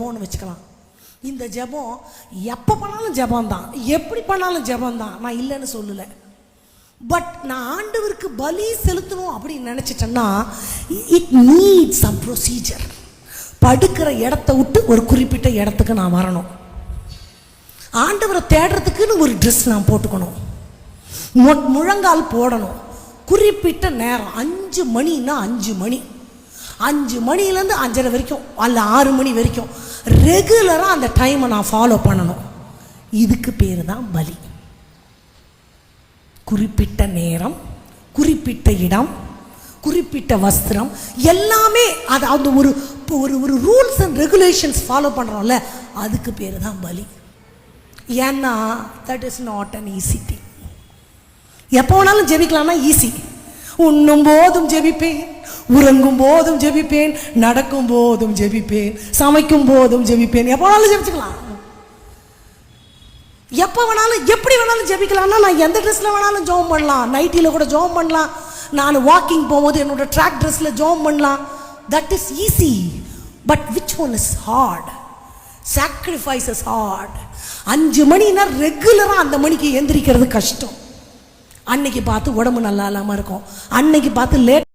ஜபம்னு வச்சுக்கலாம். இந்த ஜெபம் எப்போ பண்ணாலும் ஜெபம் தான் எப்படி பண்ணாலும் ஜெபம் தான் நான் இல்லைன்னு சொல்லலை. பட் நான் ஆண்டவருக்கு பலி செலுத்தணும் அப்படின்னு நினச்சிட்டேன்னா இட் நீட்ஸ் சம் ப்ரொசீஜர் படுக்கிற இடத்த விட்டு ஒரு குறிப்பிட்ட இடத்துக்கு நான் வரணும். ஆண்டவரை தேடுறதுக்குன்னு ஒரு ட்ரெஸ் நான் போட்டுக்கணும். முழங்கால் போடணும். குறிப்பிட்ட நேரம் அஞ்சு மணின்னா அஞ்சு மணி. அஞ்சு மணிலேருந்து அஞ்சரை வரைக்கும் அல்ல ஆறு மணி வரைக்கும். ரெகுலராக அந்த டைமை நான் ஃபாலோ பண்ணணும். இதுக்கு பேர் தான் பலி. குறிப்பிட்ட நேரம் குறிப்பிட்ட இடம் குறிப்பிட்ட வஸ்திரம் எல்லாமே அது அந்த ஒரு இப்போ ஒரு ஒரு ரூல்ஸ் அண்ட் ரெகுலேஷன்ஸ் ஃபாலோ பண்ணுறோம்ல அதுக்கு பேர் தான் பலி. ஏன்னா that is not an easy thing எப்போ வேணாலும் ஜெபிக்கலாம்னா ஈஸி உண்ணும் போதும் ஜெபிப்பேன். உறங்கும் போதும் ஜெபிப்பேன் நடக்கும் போதும் ஜெபிப்பேன் சமைக்கும் போதும் ஜெபிப்பேன். எப்போ வேணாலும் ஜெபிச்சுக்கலாம். எப்போ வேணாலும் எப்படி வேணாலும் ஜெபிக்கலாம்னா நான் எந்த ட்ரெஸ்ஸில் வேணாலும் ஜோம் பண்ணலாம். நைட்டியில் கூட ஜோம் பண்ணலாம். நான் வாக்கிங் போகும்போது என்னோட ட்ராக் ட்ரெஸ்ஸில் ஜோம் பண்ணலாம். That is easy but which one is hard sacrifice is hard அஞ்சு மணினா ரெகுலராக அந்த மணிக்கு எந்திரிக்கிறது கஷ்டம். அன்னைக்கு பார்த்து உடம்பு நல்லா இல்லாமல் இருக்கும். அன்னைக்கு பார்த்து லேட்